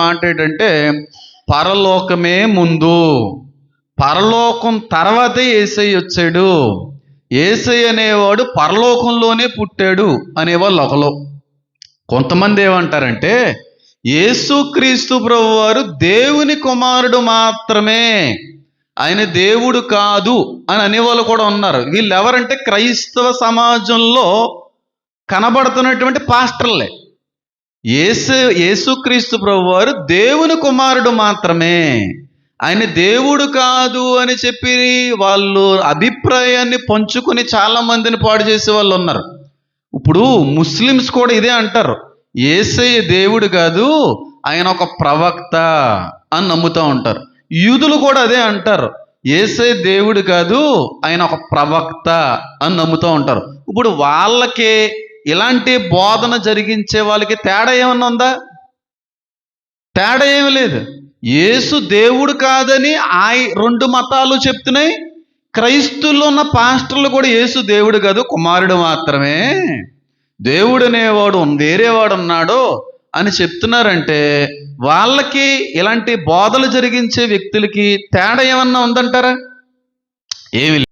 మాట ఏంటంటే పరలోకమే ముందు. పరలోకం తర్వాతే ఏసై వచ్చాడు. ఏసై అనేవాడు పరలోకంలోనే పుట్టాడు అనేవాళ్ళు ఒకలో కొంతమంది ఏమంటారంటే యేసుక్రీస్తు ప్రభు వారు దేవుని కుమారుడు మాత్రమే. ఆయన దేవుడు కాదు అని అనేవాళ్ళు కూడా ఉన్నారు. వీళ్ళు ఎవరంటే క్రైస్తవ సమాజంలో కనబడుతున్నటువంటి పాస్టర్లే. యేసు యేసుక్రీస్తు ప్రభు వారు దేవుని కుమారుడు మాత్రమే. ఆయన దేవుడు కాదు అని చెప్పి వాళ్ళు అభిప్రాయాన్ని పంచుకొని చాలా మందిని పాడు చేసే వాళ్ళు ఉన్నారు. ఇప్పుడు ముస్లిమ్స్ కూడా ఇదే అంటారు. ఏసయ్య దేవుడు కాదు ఆయన ఒక ప్రవక్త అని నమ్ముతూ ఉంటారు. యూదులు కూడా అదే అంటారు. ఏసై దేవుడు కాదు ఆయన ఒక ప్రవక్త అని నమ్ముతూ ఉంటారు. ఇప్పుడు వాళ్ళకే ఇలాంటి బోధన జరిగించే వాళ్ళకి తేడా ఏమన్నా ఉందా? తేడా ఏమి లేదు. యేసు దేవుడు కాదని ఆయ రెండు మతాలు చెప్తున్నాయి. క్రైస్తువుల్లో ఉన్న పాస్టర్లు కూడా యేసు దేవుడు కాదు కుమారుడు మాత్రమే. దేవుడు అనేవాడు వేరేవాడు ఉన్నాడు అని చెప్తున్నారంటే వాళ్ళకి ఇలాంటి బోధలు జరిగించే వ్యక్తులకి తేడా ఏమన్నా ఉందంటారా? ఏమి